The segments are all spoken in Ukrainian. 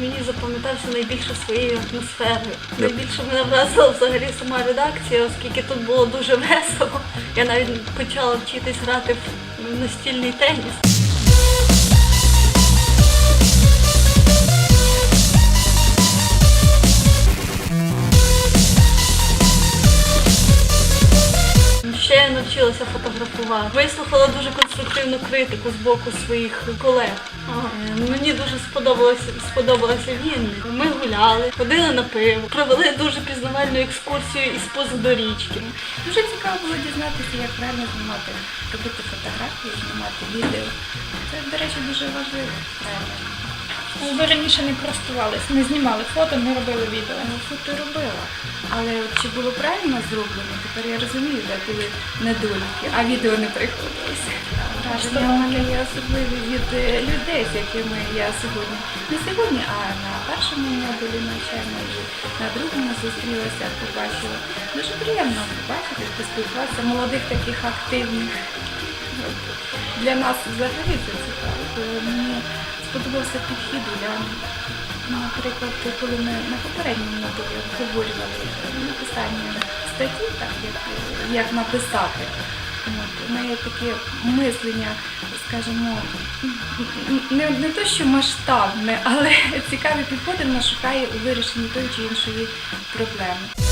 мені запам'ятався найбільше своєю атмосферою. Найбільше мене вразила взагалі сама редакція, оскільки тут було дуже весело. Я навіть почала вчитись грати в настільний теніс. Навчилася фотографувати. Вислухала дуже конструктивну критику з боку своїх колег. Е, Мені дуже сподобалося сподобалося Вінник. Ми гуляли, ходили на пиво, провели дуже пізнавальну екскурсію із позаду річки. Дуже цікаво було дізнатися, як правильно знімати, робити фотографії, знімати відео. Це, до речі, дуже важливо. Правильно. Ви раніше не користувалися, не знімали фото, не робили відео. Ну, фото робила. Але от чи було правильно зроблено, тепер я розумію, де були недоліки, а відео не приходилося. Враження у мене є особливі від е, людей, з якими я сьогодні, не сьогодні, а на першому модулі навчання і на другому зустрілася, побачила. Дуже приємно побачити, поспілкуватися молодих таких активних. Для нас взагалі це цікаво. Сподобався підхід для Наприклад, коли ми на попередньому модулі обговорювали написання статті, так як, як написати. От, неї таке мислення, скажімо, не, не то, що масштабне, але цікаві підходи вона шукає у вирішенні тої чи іншої проблеми.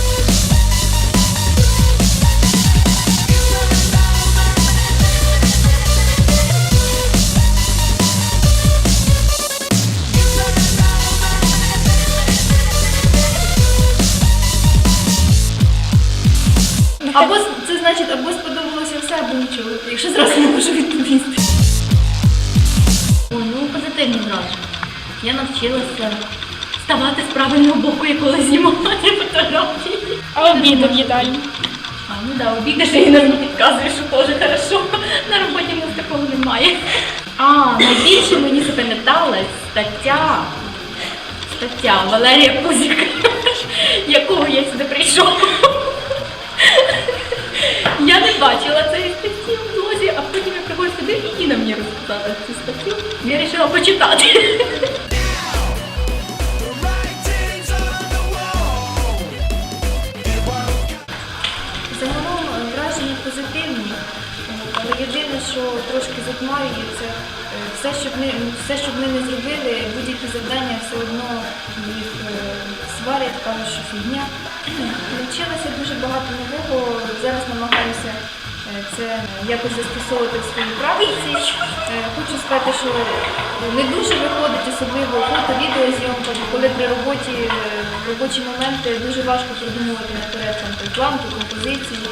Або це значить, або сподобалося все, або нічого. Якщо зразу не можу відповісти. Ой, ну позитивні враження. Я навчилася ставати з правильного боку, і коли знімати фотографії. А обіди в їдальні. А, ну да, обійдеш і іноді підказуєш, що теж хорошо. На роботі в нас такого немає. А, найбільше мені запам'яталась стаття. Стаття Валерія Кузіка, якого я сюди прийшов. Я не бачила цей статті в блозі, а потім я приходжу сюди і Інна мені розказала цю статтю. Я вирішила почитати. Що трошки затмарює, це е, все, щоб ми, все, щоб ми не зробили, будь-які завдання все одно їх е, сварять, кажуть, що фігня. Навчилася дуже багато нового, зараз намагаюся е, це якось застосовувати в своїй практиці. Хочу сказати, що не дуже виходить, особливо фото, відеозйомка, коли при роботі в робочі моменти дуже важко придумувати наперед там той план, ту композицію.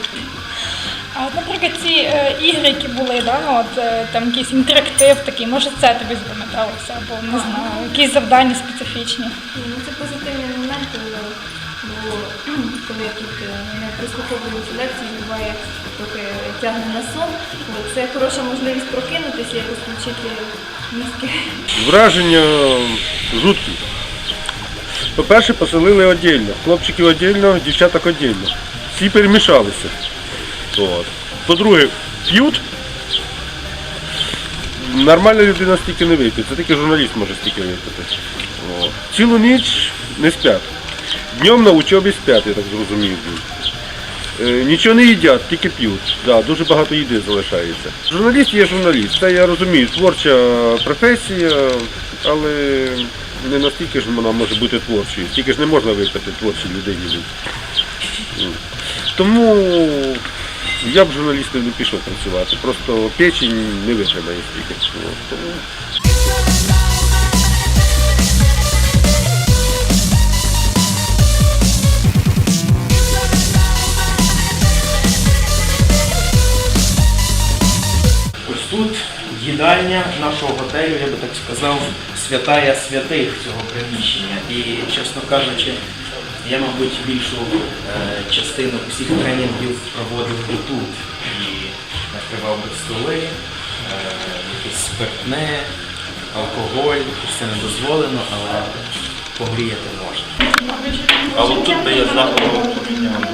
А от, наприклад, ці е, ігри, які були, да, ну, от, е, там якийсь інтерактив такий, може це тобі запам'яталося, або не знаю, якісь завдання специфічні. Ні, Ну, це позитивний момент, е, бо коли я тут е, не прислуховуюся лекції, буває трохи тягне на сон. От, Це хороша можливість прокинутися, якось включити мізки. Враження жуткі. По-перше, поселили віддільно. Хлопчиків віддільно, дівчаток віддільно. Всі перемішалися. От. По-друге, п'ють. Нормальна людина стільки не вип'є, це тільки журналіст може стільки випити. От. Цілу ніч не сплять. Днем на учобі сплять, я так зрозумів. Е, Нічого не їдять, тільки п'ють. Да, дуже багато їди залишається. Журналіст є журналіст, це я розумію, творча професія, але не настільки ж вона може бути творчою. Стільки ж не можна випити творчій людині. Тому я б журналістом не пішов працювати. Просто печень не витримає стільки. От, Тому Ось тут їдальня нашого готелю, я би так сказав, святая святих цього приміщення. І, чесно кажучи, я, мабуть, більшу е, частину всіх тренінгів проводив і тут. І накривав би столи, е, якесь спиртне, алкоголь, все не дозволено, але погріяти можна. А от тут би я поміняти поміняв